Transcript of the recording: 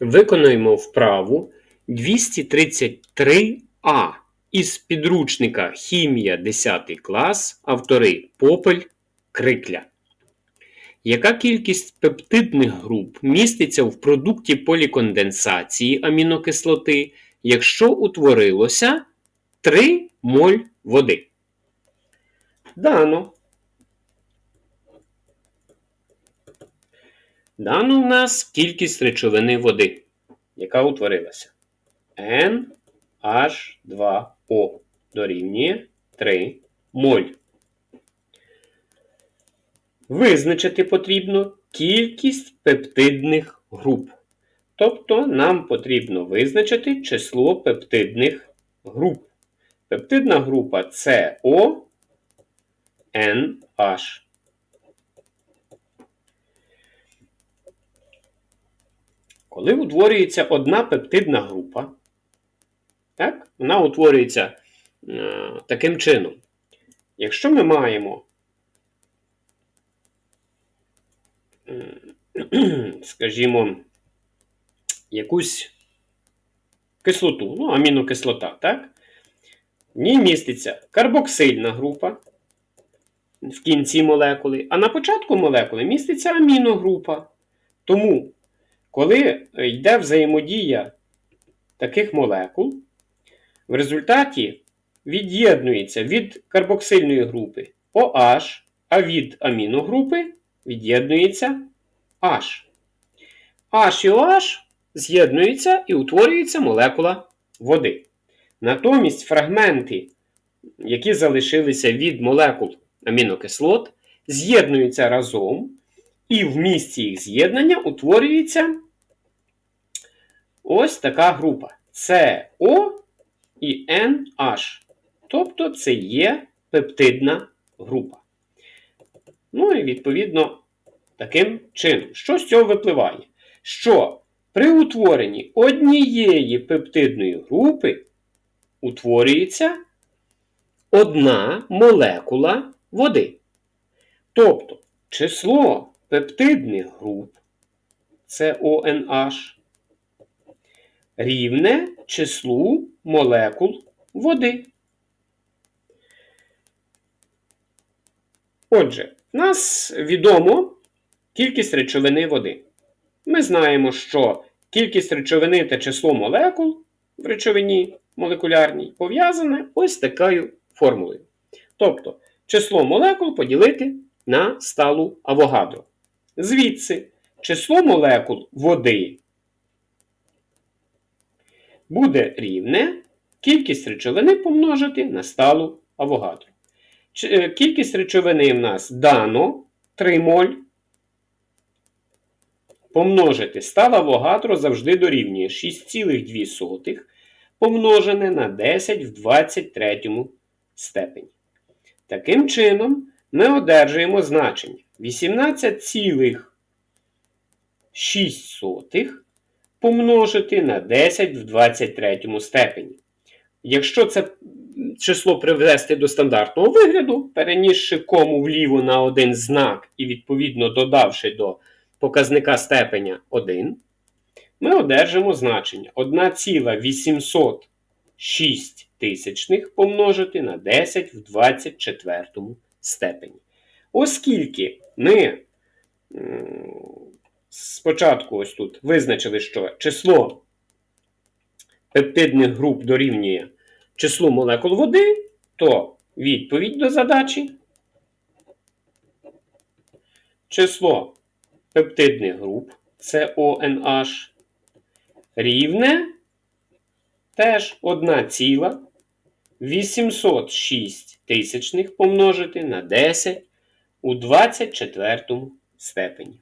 Виконуємо вправу 233А із підручника Хімія 10 клас, автори Попель Крикля. Яка кількість пептидних груп міститься в продукті поліконденсації амінокислоти, якщо утворилося 3 моль води? Дано. Дано в нас кількість речовини води, яка утворилася. NH2O дорівнює 3 моль. Визначити потрібно кількість пептидних груп. Тобто нам потрібно визначити число пептидних груп. Пептидна група CO NH. Коли утворюється одна пептидна група, так, вона утворюється е, таким чином. Якщо ми маємо, е, скажімо, якусь кислоту, ну, амінокислота, так? В ній міститься карбоксильна група в кінці молекули, а на початку молекули міститься аміногрупа. Тому коли йде взаємодія таких молекул, в результаті від'єднується від карбоксильної групи OH, а від аміногрупи від'єднується H. H і OH з'єднуються і утворюється молекула води. Натомість фрагменти, які залишилися від молекул амінокислот, з'єднуються разом і в місці їх з'єднання утворюється ось така група CO і NH. Тобто це є пептидна група. Ну і відповідно, таким чином, що з цього випливає? Що при утворенні однієї пептидної групи утворюється одна молекула води. Тобто число пептидних груп CONH рівне числу молекул води. Отже, в нас відомо кількість речовини води. Ми знаємо, що кількість речовини та число молекул в речовині молекулярній пов'язане ось такою формулою. Тобто, число молекул поділити на сталу Авогадро. Звідси число молекул води буде рівне кількість речовини помножити на сталу Авогадро. Е, кількість речовини в нас дано 3 моль. Помножити стала Авогадро завжди дорівнює 6,2 помножене на 10 в 23 степені. Таким чином, ми одержуємо значення 18,6 помножити на 10 в 23 степені. Якщо це число привести до стандартного вигляду, перенісши кому вліво на один знак і, відповідно, додавши до показника степеня 1, ми одержимо значення 1,806 тисячних помножити на 10 в 24 степені. Оскільки ми спочатку ось тут визначили, що число пептидних груп дорівнює числу молекул води, то відповідь до задачі число пептидних груп CONH рівне теж 1,806 тисячних помножити на 10 у 24 степені.